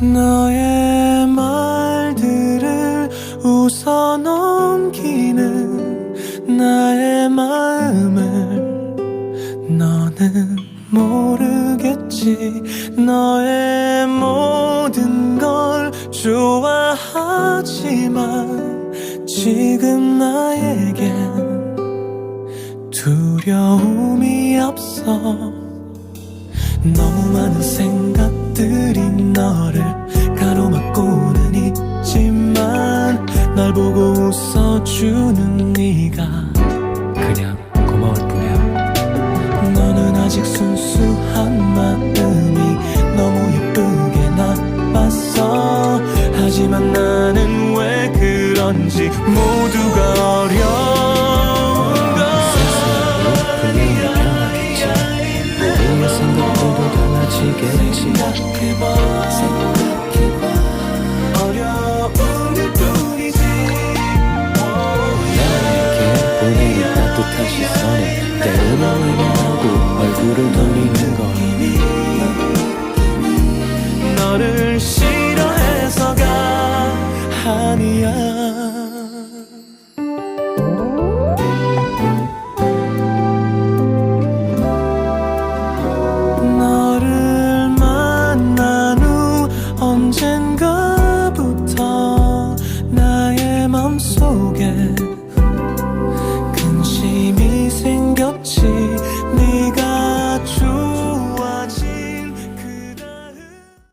너의 말들을 웃어 넘기는 나의 마음을 너는 모르겠지. 너의 모든 걸 좋아하지만 지금 나에겐 두려움이 없어. 너무 많은 생각들이 너를 가로막고는 있지만 날 보고 웃어주는 네가 그냥 고마울 뿐이야. 너는 아직 순수한 마음이 너무 예쁘게 나빴어. 하지만 나는 왜 그런지 모두가 있겠지 생각해봐, 생각해봐. 어려운 일뿐이지. 나에게 보내는 따뜻한 시선에 때론 어린하고 얼굴을 돌리는 걸 너를 싫어해서가 아니야.